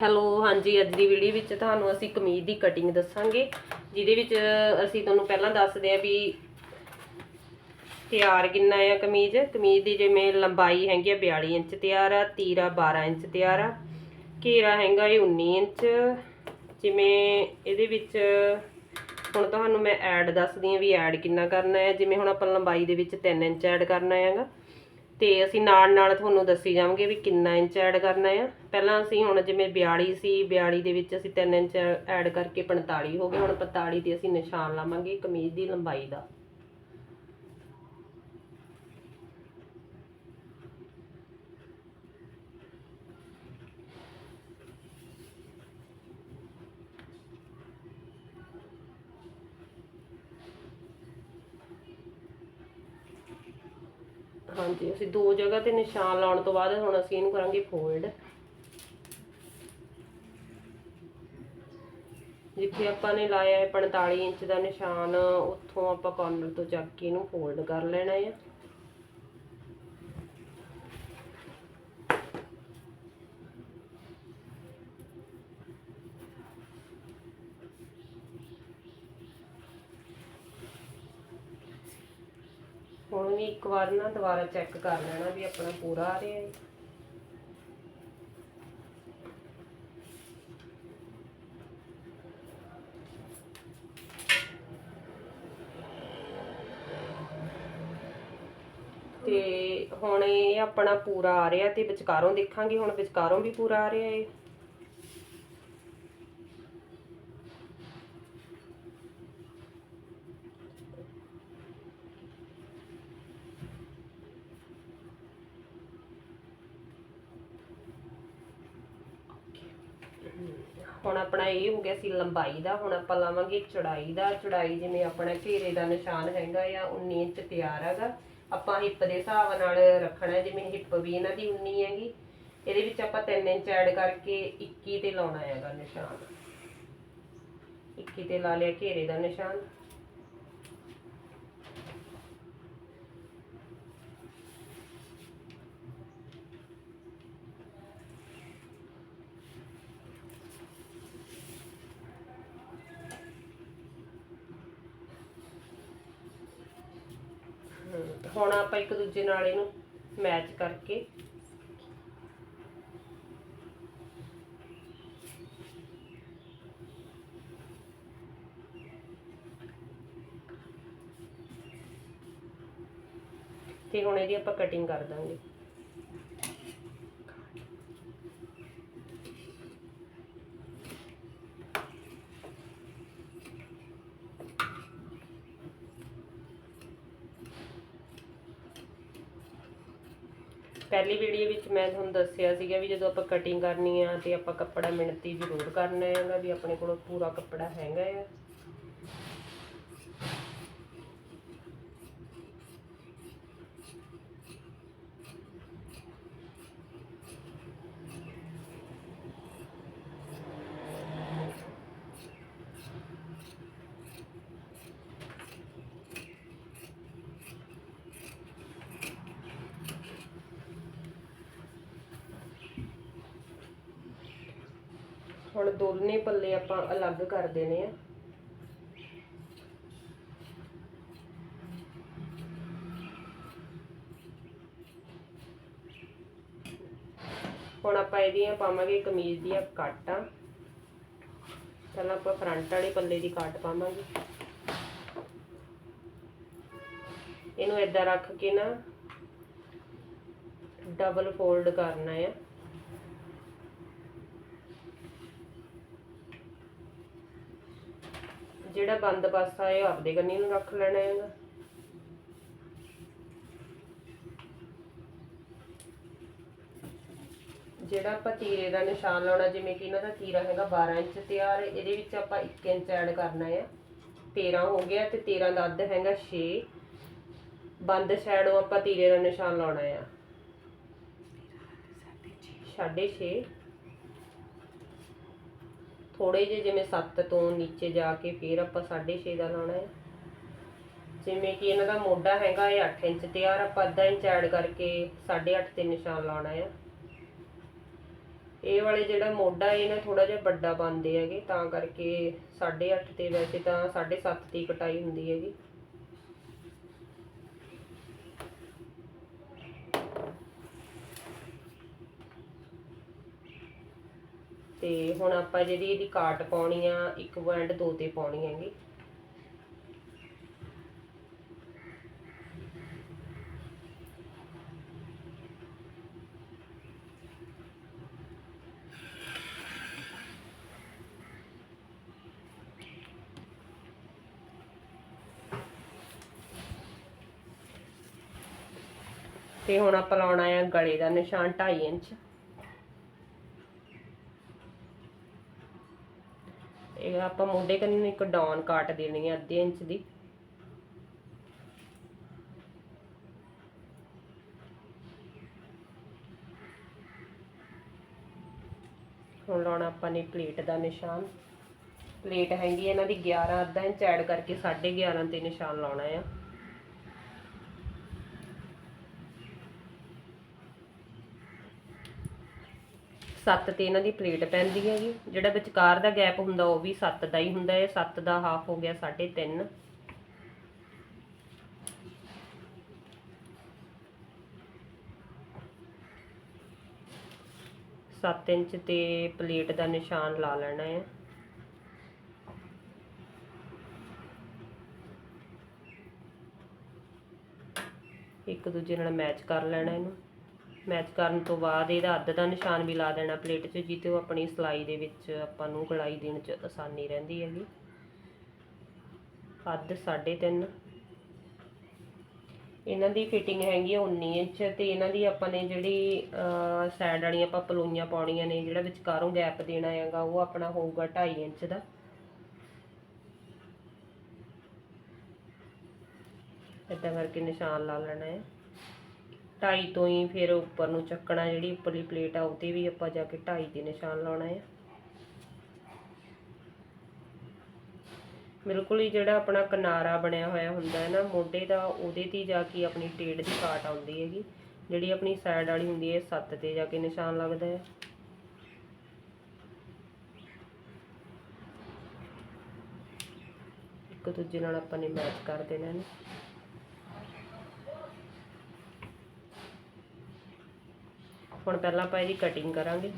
Hello, ਹਾਂਜੀ, ਅੱਜ ਦੀ video ਵਿੱਚ ਤੁਹਾਨੂੰ ਅਸੀਂ ਕਮੀਜ਼ ਦੀ ਕਟਿੰਗ ਦੱਸਾਂਗੇ, ਜਿਹਦੇ ਵਿੱਚ ਅਸੀਂ ਤੁਹਾਨੂੰ ਪਹਿਲਾਂ ਦੱਸਦੇ ਆ ਵੀ ਤਿਆਰ ਕਿੰਨਾ ਆ ਕਮੀਜ਼। ਕਮੀਜ਼ ਦੀ ਜਿਵੇਂ ਲੰਬਾਈ ਹੈਗੀ ਆ 42 ਇੰਚ ਤਿਆਰ ਆ, ਤੀਰਾ 12 ਇੰਚ ਤਿਆਰ ਆ, ਘੇਰਾ ਹੈਗਾ ਇਹ 19 ਇੰਚ। ਜਿਵੇਂ ਇਹਦੇ ਵਿੱਚ ਹੁਣ ਤੁਹਾਨੂੰ ਮੈਂ ਐਡ ਦੱਸਦੀ ਆ ਵੀ ਐਡ ਕਿੰਨਾ ਕਰਨਾ ਹੈ ਜਿਵੇਂ ਹੁਣ ਆਪਾਂ ਲੰਬਾਈ ਦੇ ਵਿੱਚ 3 ਇੰਚ ਐਡ ਕਰਨਾ ਹੈਗਾ। ਤੇ ਅਸੀਂ ਨਾਲ ਨਾਲ ਤੁਹਾਨੂੰ ਦੱਸੀ ਜਾਵਾਂਗੇ ਵੀ ਕਿੰਨਾ ਇੰਚ ਐਡ ਕਰਨਾ ਆ। ਪਹਿਲਾਂ ਅਸੀਂ ਹੁਣ ਜਿਵੇਂ 42 ਸੀ 42 ਦੇ ਵਿੱਚ ਅਸੀਂ 3 ਇੰਚ ਐਡ ਕਰਕੇ 45 ਹੋ ਗਏ। ਹੁਣ 45 ਤੇ ਅਸੀਂ ਨਿਸ਼ਾਨ ਲਾਵਾਂਗੇ ਕਮੀਜ਼ ਦੀ ਲੰਬਾਈ ਦਾ। ਹਾਂਜੀ, ਅਸੀਂ ਦੋ ਜਗ੍ਹਾ ਤੇ ਨਿਸ਼ਾਨ ਲਾਉਣ ਤੋਂ ਬਾਅਦ ਹੁਣ ਅਸੀਂ ਇਹਨੂੰ ਕਰਾਂਗੇ ਫੋਲਡ ਜਿੱਥੇ ਆਪਾਂ ਨੇ ਲਾਇਆ ਹੈ 45 ਇੰਚ ਦਾ ਨਿਸ਼ਾਨ, ਉੱਥੋਂ ਆਪਾਂ ਕਾਰਨਰ ਤੋਂ ਚੱਕ ਕੇ ਇਹਨੂੰ ਫੋਲਡ ਕਰ ਲੈਣਾ ਹੈ। ਹੁਣ ਵੀ ਇੱਕ ਵਾਰ ਨਾ ਦੁਬਾਰਾ ਚੈੱਕ ਕਰ ਲੈਣਾ ਵੀ ਆਪਣਾ ਪੂਰਾ ਆ ਰਿਹਾ ਹੈ। ਤੇ ਹੁਣ ਇਹ ਆਪਣਾ ਪੂਰਾ ਆ ਰਿਹਾ ਤੇ ਵਿਚਕਾਰੋਂ ਦੇਖਾਂਗੇ, ਹੁਣ ਵਿਚਕਾਰੋਂ ਵੀ ਪੂਰਾ ਆ ਰਿਹਾ ਹੈ। ਹੁਣ ਆਪਣਾ ਇਹ ਹੋ ਗਿਆ ਸੀ ਲੰਬਾਈ ਦਾ, ਹੁਣ ਆਪਾਂ ਲਾਵਾਂਗੇ ਚੌੜਾਈ ਦਾ। ਚੌੜਾਈ ਜਿਵੇਂ ਆਪਣਾ ਘੇਰੇ ਦਾ ਨਿਸ਼ਾਨ ਹੈਗਾ ਆ 19 ਇੰਚ ਤਿਆਰ ਹੈਗਾ। ਆਪਾਂ ਹਿੱਪ ਦੇ ਹਿਸਾਬ ਨਾਲ ਰੱਖਣਾ, ਜਿਵੇਂ ਹਿੱਪ ਵੀ ਇਹਨਾਂ ਦੀ 19 ਹੈਗੀ। ਇਹਦੇ ਵਿੱਚ ਆਪਾਂ 3 ਇੰਚ ਐਡ ਕਰਕੇ 21 ਤੇ ਲਾਉਣਾ ਹੈਗਾ ਨਿਸ਼ਾਨ। 21 ਤੇ ਲਾ ਲਿਆ ਘੇਰੇ ਦਾ ਨਿਸ਼ਾਨ ਹਮ, ਹੁਣ ਆਪਾਂ ਇੱਕ ਦੂਜੇ ਨਾਲ ਇਹਨੂੰ ਮੈਚ ਕਰਕੇ। ਤੇ ਹੁਣ ਇਹਦੀ ਆਪਾਂ ਕਟਿੰਗ ਕਰ ਦਾਂਗੇ। ਪਹਿਲੀ ਵੀਡੀਓ ਵਿੱਚ ਮੈਂ ਤੁਹਾਨੂੰ ਦੱਸਿਆ ਸੀਗਾ ਵੀ ਜਦੋਂ ਆਪਾਂ ਕਟਿੰਗ ਕਰਨੀ ਆ ਤੇ ਆਪਾਂ ਕੱਪੜਾ ਮਿਣਤੀ ਜ਼ਰੂਰ ਕਰਨਾ ਹੈਗਾ ਵੀ ਆਪਣੇ ਕੋਲ ਪੂਰਾ ਕੱਪੜਾ ਹੈਗਾ ਆ। ਹੁਣ ਦੋਨੇ ਪੱਲੇ ਆਪਾਂ ਅਲੱਗ ਕਰ ਦੇਣੇ ਆ। ਹੁਣ ਆਪਾਂ ਇਹਦੀਆਂ ਪਾਵਾਂਗੇ ਕਮੀਜ਼ ਦੀਆਂ ਕਾਟਾਂ। ਪਹਿਲਾਂ ਆਪਾਂ ਫਰੰਟ ਵਾਲੇ ਪੱਲੇ ਦੀ ਕਾਟ ਪਾਵਾਂਗੇ। ਇਹਨੂੰ ਏਦਾਂ ਰੱਖ ਕੇ ਨਾ ਡਬਲ ਫੋਲਡ ਕਰਨਾ ਆ। ਜਿਹੜਾ ਬੰਦ ਪਾਸਾ ਹੈ ਉਹ ਆਪਦੇ ਕੰਨੀ ਨੂੰ ਰੱਖ ਲੈਣਾ ਹੈਗਾ। ਜਿਹੜਾ ਆਪਾਂ ਤੀਰੇ ਦਾ ਨਿਸ਼ਾਨ ਲਾਉਣਾ, ਜਿਵੇਂ ਕਿ ਇਹਨਾਂ ਦਾ ਤੀਰਾ ਹੈਗਾ 12 ਇੰਚ ਤਿਆਰ, ਇਹਦੇ ਵਿੱਚ ਆਪਾਂ 1 ਇੰਚ ਐਡ ਕਰਨਾ ਹੈ 13 ਹੋ ਗਿਆ ਤੇ 13 ਦਾ ਅੱਧ ਹੈਗਾ 6 ਬੰਦ ਸ਼ੈਡੋ ਆਪਾਂ ਤੀਰੇ ਦਾ ਨਿਸ਼ਾਨ ਲਾਉਣਾ ਆ। ਸਾਢੇ 6 ਥੋੜੇ ਜਿਹੇ ਜਿਵੇਂ 7 ਤੋਂ ਨੀਚੇ ਜਾ ਕੇ ਫਿਰ ਆਪਾਂ 6.5 ਦਾ ਲਾਉਣਾ ਹੈ। ਜਿਵੇਂ ਕਿ ਇਹਨਾਂ ਦਾ ਮੋਢਾ ਹੈਗਾ ਇਹ 8 ਇੰਚ 'ਤੇ ਤਿਆਰ ਆਪਾਂ ਅੱਧਾ ਇੰਚ ਐਡ ਕਰਕੇ 8.5 ਤੇ ਨਿਸ਼ਾਨ ਲਾਉਣਾ ਹੈ। ਇਹ ਵਾਲੇ ਜਿਹੜਾ ਮੋਢਾ ਇਹ ਨਾ ਥੋੜਾ ਜਿਹਾ ਵੱਡਾ ਬੰਦੇ ਹੈਗੇ, ਤਾਂ ਕਰਕੇ 8.5 ਤੇ ਵੈਸੇ ਤਾਂ 7.5 ਦੀ ਕਟਾਈ ਹੁੰਦੀ ਹੈਗੀ। ਤੇ ਹੁਣ ਆਪਾਂ ਜਿਹੜੀ ਇਹਦੀ ਕਾਟ ਪਾਉਣੀ ਆ 1.2 ਤੇ ਪਾਉਣੀ ਹੈਗੀ। ਤੇ ਹੁਣ ਆਪਾਂ ਲਾਉਣਾ ਆ ਗਲੇ ਦਾ ਨਿਸ਼ਾਨ 2.5 ਇੰਚ ਇਹ ਆਪਾਂ ਮੋਢੇ ਕੰਨੀ ਨੂੰ ਇੱਕ ਡਾਉਨ ਕਾਟ ਦੇਣੀ ਹੈ ਅੱਧੇ ਇੰਚ ਦੀ। ਹੁਣ ਲਾਉਣਾ ਆਪਾਂ ਨੇ ਪਲੇਟ ਦਾ ਨਿਸ਼ਾਨ। ਪਲੇਟ ਹੈਗੀ ਇਹਨਾਂ ਦੀ 11 ਅੱਧਾ ਇੰਚ ਐਡ ਕਰਕੇ 11.5 ਤੇ ਨਿਸ਼ਾਨ ਲਾਉਣਾ ਆ। ਸੱਤ ਤੇ ਇਹਨਾਂ ਦੀ ਪਲੇਟ ਪੈਂਦੀ ਹੈਗੀ। ਜਿਹੜਾ ਵਿਚਕਾਰ ਦਾ ਗੈਪ ਹੁੰਦਾ ਉਹ ਵੀ 7 ਦਾ ਹੀ ਹੁੰਦਾ ਹੈ। 7 ਦਾ ਹਾਫ ਹੋ ਗਿਆ 3.5 7 ਇੰਚ ਤੇ ਪਲੇਟ ਦਾ ਨਿਸ਼ਾਨ ਲਾ ਲੈਣਾ ਹੈ। ਇੱਕ ਦੂਜੇ ਨਾਲ ਮੈਚ ਕਰ ਲੈਣਾ ਇਹਨੂੰ। ਮੈਚ ਕਰਨ ਤੋਂ ਬਾਅਦ ਇਹਦਾ ਅੱਧ ਦਾ ਨਿਸ਼ਾਨ ਵੀ ਲਾ ਦੇਣਾ ਪਲੇਟ 'ਚ ਜਿੱਤੇ ਉਹ ਆਪਣੀ ਸਲਾਈ ਦੇ ਵਿੱਚ ਆਪਾਂ ਨੂੰ ਗਲਾਈ ਦੇਣ 'ਚ ਆਸਾਨੀ ਰਹਿੰਦੀ ਹੈਗੀ। ਅੱਧ 3.5 ਇਹਨਾਂ ਦੀ ਫਿਟਿੰਗ ਹੈਗੀ ਆ 19 ਇੰਚ ਤੇ ਇਹਨਾਂ ਦੀ ਆਪਾਂ ਨੇ ਜਿਹੜੀ ਸਾਈਡ ਵਾਲੀਆਂ ਆਪਾਂ ਪਲੋਈਆਂ ਪਾਉਣੀਆਂ ਨੇ, ਜਿਹੜਾ ਵਿਚਕਾਰੋਂ ਗੈਪ ਦੇਣਾ ਹੈਗਾ, ਉਹ ਆਪਣਾ ਹੋਊਗਾ 2.5 ਇੰਚ ਦਾ। ਇਦਾਂ ਕਰਕੇ ਨਿਸ਼ਾਨ ਲਾ ਲੈਣਾ ਹੈ। ਢਾਈ ਤੋਂ ਹੀ ਫਿਰ ਉੱਪਰ ਨੂੰ ਚੱਕਣਾ, ਜਿਹੜੀ ਉੱਪਰਲੀ ਪਲੇਟ ਆ ਉਹਤੇ ਵੀ ਆਪਾਂ ਜਾ ਕੇ ਢਾਈ ਦੇ ਨਿਸ਼ਾਨ ਲਾਉਣਾ ਹੈ ਬਿਲਕੁਲ ਹੀ ਜਿਹੜਾ ਆਪਣਾ ਕਿਨਾਰਾ ਬਣਿਆ ਹੋਇਆ ਹੁੰਦਾ ਹੈ ਨਾ, ਮੋਢੇ ਦਾ, ਉਹਦੇ ਤੇ ਜਾ ਕੇ ਆਪਣੀ ਟੇਡ ਦੀ ਕਾਟ ਆਉਂਦੀ ਹੈਗੀ, ਜਿਹੜੀ ਆਪਣੀ ਸਾਈਡ ਵਾਲੀ ਹੁੰਦੀ ਹੈ 7 ਤੇ ਜਾ ਕੇ ਨਿਸ਼ਾਨ ਲੱਗਦਾ ਹੈ। ਇੱਕ ਦੂਜੇ ਨਾਲ ਆਪਾਂ ਨੇ ਮੈਚ ਕਰ ਦੇਣਾ ਇਹਨੂੰ ਹੁਣ ਪਹਿਲਾਂ ਆਪਾਂ ਇਹਦੀ ਕਟਿੰਗ ਕਰਾਂਗੇ।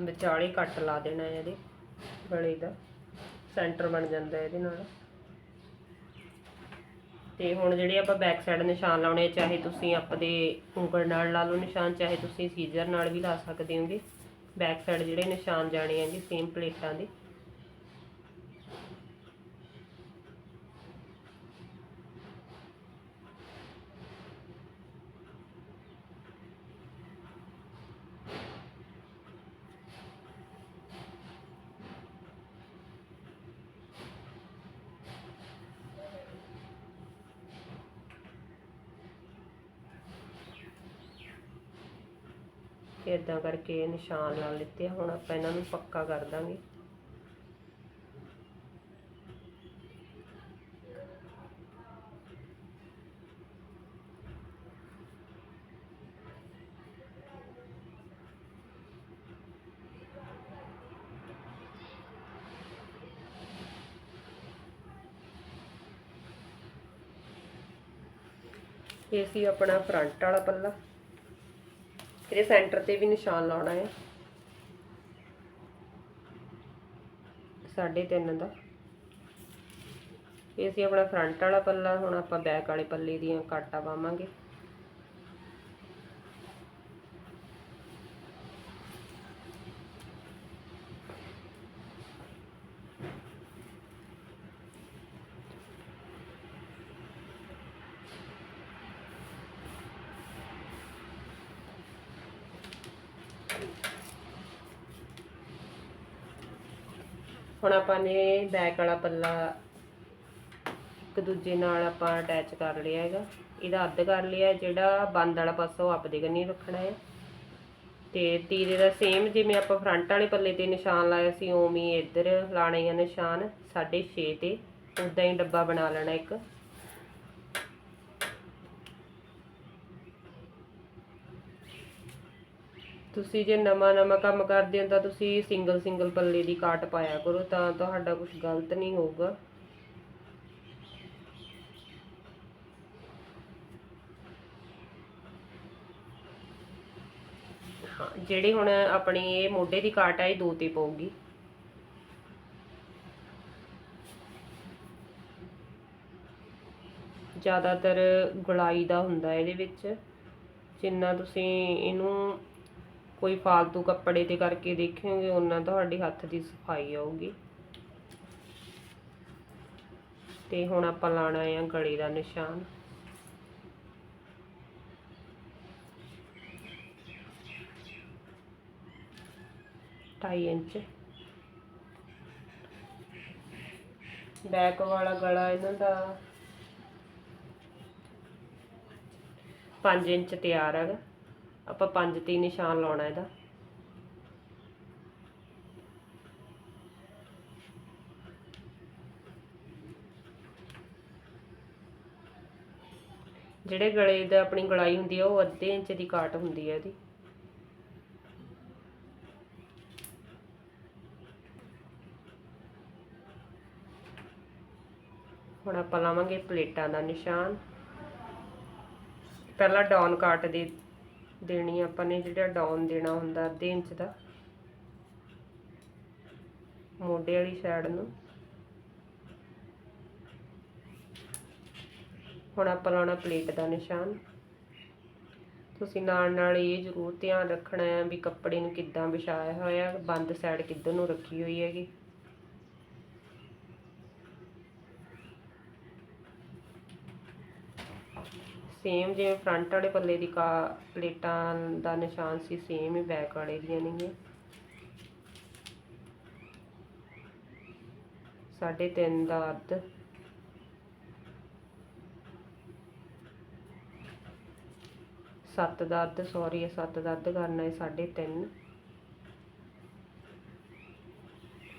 ਵਿਚਾਲੇ ਕੱਟ ਲਾ ਦੇਣਾ ਹੈ ਇਹਦੇ ਗਲੇ ਦਾ। ਸੈਂਟਰ ਬਣ ਜਾਂਦਾ ਇਹਦੇ ਨਾਲ। ਤੇ ਹੁਣ ਜਿਹੜੇ ਆਪਾਂ ਬੈਕ ਸਾਈਡ ਨਿਸ਼ਾਨ ਲਾਉਣੇ ਆ, ਚਾਹੇ ਤੁਸੀਂ ਆਪਦੇ ਉਂਗਲ ਨਾਲ ਲਾ ਲਓ ਨਿਸ਼ਾਨ ਚਾਹੇ ਤੁਸੀਂ ਸੀਜ਼ਰ ਨਾਲ ਵੀ ਲਾ ਸਕਦੇ ਹੋਗੇ। ਬੈਕ ਸਾਈਡ ਜਿਹੜੇ ਨਿਸ਼ਾਨ ਜਾਣੇ ਹੈਗੇ ਸੇਮ ਪਲੇਟਾਂ ਦੇ। ਇਦਾਂ ਕਰਕੇ ਨਿਸ਼ਾਨ ਲਾ ਲਿੱਤੇ ਹੁਣ ਆਪਾਂ ਇਹਨਾਂ ਨੂੰ ਪੱਕਾ ਕਰ ਦਾਂਗੇ। ਇਹ ਸੀ ਆਪਣਾ ਫਰੰਟ ਵਾਲਾ ਪੱਲਾ। ਇਹਦੇ ਸੈਂਟਰ ਤੇ ਵੀ ਨਿਸ਼ਾਨ ਲਾਉਣਾ ਹੈ। ਸਾਢੇ ਤਿੰਨ ਦਾ। ਇਹ ਸੀ ਆਪਣਾ ਫਰੰਟ ਵਾਲਾ ਪੱਲਾ, ਹੁਣ ਆਪਾਂ ਬੈਕ ਵਾਲੇ ਪੱਲੇ ਦੀਆਂ ਕਾਟਾ ਪਾਵਾਂਗੇ। ਹੁਣ ਆਪਾਂ ਨੇ ਬੈਕ ਵਾਲਾ ਪੱਲਾ ਇੱਕ ਦੂਜੇ ਨਾਲ ਆਪਾਂ ਅਟੈਚ ਕਰ ਲਿਆ ਹੈਗਾ। ਇਹਦਾ ਅੱਧ ਕਰ ਲਿਆ, ਜਿਹੜਾ ਬੰਦ ਵਾਲਾ ਪਾਸਾ ਉਹ ਆਪਦੇ ਕੰਨੀ ਰੱਖਣਾ ਹੈ। ਤੇ ਤੀਰੇ ਦਾ ਸੇਮ ਜਿਵੇਂ ਆਪਾਂ ਫਰੰਟ ਵਾਲੇ ਪੱਲੇ ਤੇ ਨਿਸ਼ਾਨ ਲਾਇਆ ਸੀ, ਉਵੇਂ ਹੀ ਇੱਧਰ ਲਾਣੇ ਆ ਨਿਸ਼ਾਨ 6.5 ਤੇ ਉਦਾਂ ਹੀ ਡੱਬਾ ਬਣਾ ਲੈਣਾ ਇੱਕ। ਤੁਸੀਂ ਜੇ ਨਵਾਂ ਨਵਾਂ ਕੰਮ ਕਰਦੇ ਹੋ ਤਾਂ ਤੁਸੀਂ ਸਿੰਗਲ ਸਿੰਗਲ ਪੱਲੇ ਦੀ ਕਾਟ ਪਾਇਆ ਕਰੋ, ਤਾਂ ਤੁਹਾਡਾ ਕੁਝ ਗਲਤ ਨਹੀਂ ਹੋਊਗਾ। ਹਾਂ, ਜਿਹੜੀ ਹੁਣ ਆਪਣੀ ਇਹ ਮੋਢੇ ਦੀ ਕਾਟ ਹੈ ਇਹ ਦੋ ਤੇ ਪਊਗੀ। ਜ਼ਿਆਦਾਤਰ ਗੁਲਾਈ ਦਾ ਹੁੰਦਾ ਇਹਦੇ ਵਿੱਚ, ਜਿੰਨਾ ਤੁਸੀਂ ਇਹਨੂੰ ਕੋਈ ਫਾਲਤੂ ਕੱਪੜੇ ਤੇ ਕਰਕੇ ਦੇਖੋਗੇ ਉਹਨਾਂ ਤੁਹਾਡੇ ਹੱਥ ਦੀ ਸਫ਼ਾਈ ਆਊਗੀ। ਤੇ ਹੁਣ ਆਪਾਂ ਲਾਣਾ ਆ ਗਲੇ ਦਾ ਨਿਸ਼ਾਨ। ਢਾਈ ਇੰਚ। ਬੈਕ ਵਾਲਾ ਗਲਾ ਇਹਨਾਂ ਦਾ 5 ਇੰਚ ਤਿਆਰ ਹੈਗਾ। ਆਪਾਂ 5 ਤੇ ਨਿਸ਼ਾਨ ਲਾਉਣਾ ਇਹਦਾ। ਜਿਹੜੇ ਗਲੇ ਦਾ ਆਪਣੀ ਗਲਾਈ ਹੁੰਦੀ ਹੈ ਉਹ ਅੱਧੇ ਇੰਚ ਦੀ ਕਾਟ ਹੁੰਦੀ ਹੈ ਇਹਦੀ। ਹੁਣ ਆਪਾਂ ਲਾਵਾਂਗੇ ਪਲੇਟਾਂ ਦਾ ਨਿਸ਼ਾਨ। ਪਹਿਲਾਂ ਡਾਊਨ ਕਾਟ ਦੇ ਦੇਣੀ ਆਪਾਂ ਨੇ ਜਿਹੜਾ ਡਾਊਨ ਦੇਣਾ ਹੁੰਦਾ ਅੱਧੇ ਇੰਚ ਦਾ। ਮੋਢੇ ਵਾਲੀ ਸਾਈਡ ਨੂੰ। ਹੁਣ ਆਪਾਂ ਲਾਉਣਾ ਪਲੇਟ ਦਾ ਨਿਸ਼ਾਨ। ਤੁਸੀਂ ਨਾਲ ਨਾਲ ਇਹ ਜ਼ਰੂਰ ਧਿਆਨ ਰੱਖਣਾ ਹੈ ਵੀ ਕੱਪੜੇ ਨੂੰ ਕਿੱਦਾਂ ਵਿਛਾਇਆ ਹੋਇਆ, ਬੰਦ ਸਾਈਡ ਕਿੱਧਰ ਨੂੰ ਰੱਖੀ ਹੋਈ ਹੈਗੀ। ਸੇਮ ਜਿਵੇਂ ਫਰੰਟ ਵਾਲੇ ਪੱਲੇ ਦੀ ਕਾ ਪਲੇਟਾਂ ਦਾ ਨਿਸ਼ਾਨ ਸੀ ਸੇਮ ਹੀ ਬੈਕ ਵਾਲੇ ਦੀਆਂ ਨੇ ਸਾਢੇ ਤਿੰਨ ਦਾ ਅੱਧ। ਸੱਤ ਦਾ ਅੱਧ ਸੌਰੀ ਸੱਤ ਦਾ ਅੱਧ ਕਰਨਾ ਹੈ ਸਾਢੇ ਤਿੰਨ।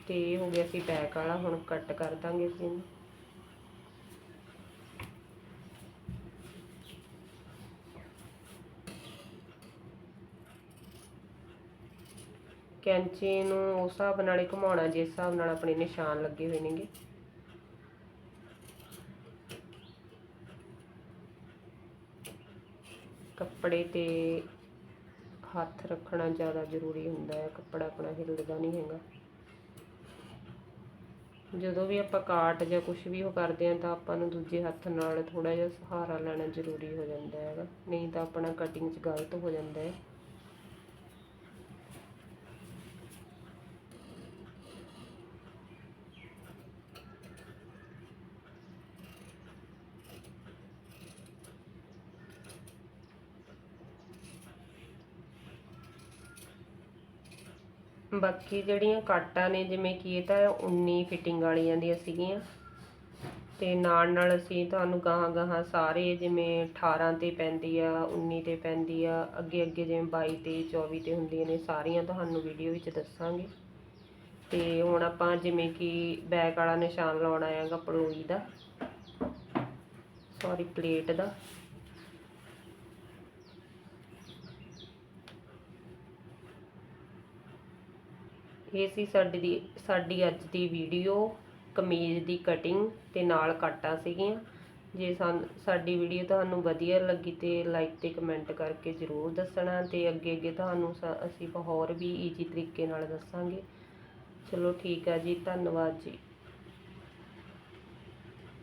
ਤੇ ਹੋ ਗਿਆ ਸੀ ਬੈਕ ਵਾਲਾ, ਹੁਣ ਕੱਟ ਕਰ ਦਾਂਗੇ ਅਸੀਂ ਇਹਨੂੰ ਕੈਂਚੀ ਨੂੰ ਉਸ ਹਿਸਾਬ ਨਾਲ ਹੀ ਘੁਮਾਉਣਾ, ਜਿਸ ਹਿਸਾਬ ਨਾਲ ਆਪਣੇ ਨਿਸ਼ਾਨ ਲੱਗੇ ਹੋਏ ਨੇਗੇ। ਕੱਪੜੇ ਤੇ ਹੱਥ ਰੱਖਣਾ ਜ਼ਿਆਦਾ ਜ਼ਰੂਰੀ ਹੁੰਦਾ ਹੈ। ਕੱਪੜਾ ਆਪਣਾ ਹਿੱਲਦਾ ਨਹੀਂ ਹੈਗਾ। ਜਦੋਂ ਵੀ ਆਪਾਂ ਕਾਟ ਜਾਂ ਕੁਝ ਵੀ ਉਹ ਕਰਦੇ ਹਾਂ, ਤਾਂ ਆਪਾਂ ਨੂੰ ਦੂਜੇ ਹੱਥ ਨਾਲ ਥੋੜਾ ਜਿਹਾ ਸਹਾਰਾ ਲੈਣਾ ਜ਼ਰੂਰੀ ਹੋ ਜਾਂਦਾ ਹੈਗਾ। ਨਹੀਂ ਤਾਂ ਆਪਣਾ ਕਟਿੰਗ 'ਚ ਗਲਤ ਹੋ ਜਾਂਦਾ ਹੈ। ਬਾਕੀ ਜਿਹੜੀਆਂ ਕਾਟਾਂ ਨੇ, ਜਿਵੇਂ ਕਿ ਇਹ ਤਾਂ 19 ਫਿਟਿੰਗ ਵਾਲੀਆਂ ਦੀਆਂ ਸੀਗੀਆਂ। ਤੇ ਨਾਲ ਨਾਲ ਅਸੀਂ ਤੁਹਾਨੂੰ ਗਾਹਾਂ ਗਾਹਾਂ ਸਾਰੇ ਜਿਵੇਂ 18 ਤੇ ਪੈਂਦੀ ਆ 19 ਤੇ ਪੈਂਦੀ ਆ, ਅੱਗੇ ਅੱਗੇ ਜਿਵੇਂ 22 ਤੇ 24 ਤੇ ਹੁੰਦੀਆਂ ਨੇ, ਸਾਰੀਆਂ ਤੁਹਾਨੂੰ ਵੀਡੀਓ ਵਿੱਚ ਦੱਸਾਂਗੇ। ਤੇ ਹੁਣ ਆਪਾਂ ਜਿਵੇਂ ਕਿ ਬੈਕ ਵਾਲਾ ਨਿਸ਼ਾਨ ਲਾਉਣਾ ਹੈਗਾ ਪਲੋਈ ਦਾ। ਸੌਰੀ ਪਲੇਟ ਦਾ। ਇਹ ਸੀ ਸਾਡੀ ਦੀ, ਸਾਡੀ ਅੱਜ ਦੀ ਵੀਡੀਓ ਕਮੀਜ਼ ਦੀ ਕਟਿੰਗ ਤੇ ਨਾਲ ਕਾਟਾਂ ਸੀਗੀਆਂ। ਜੇ ਸਾਨ, ਸਾਡੀ ਵੀਡੀਓ ਤੁਹਾਨੂੰ ਵਧੀਆ ਲੱਗੀ ਤੇ ਲਾਈਕ ਤੇ ਕਮੈਂਟ ਕਰਕੇ ਜ਼ਰੂਰ ਦੱਸਣਾ ਤੇ ਅੱਗੇ ਅੱਗੇ ਤੁਹਾਨੂੰ ਸ- ਅਸੀਂ ਹੋਰ ਵੀ ਈਜ਼ੀ ਤਰੀਕੇ ਨਾਲ ਦੱਸਾਂਗੇ। ਚਲੋ ਠੀਕ ਆ ਜੀ, ਧੰਨਵਾਦ ਜੀ।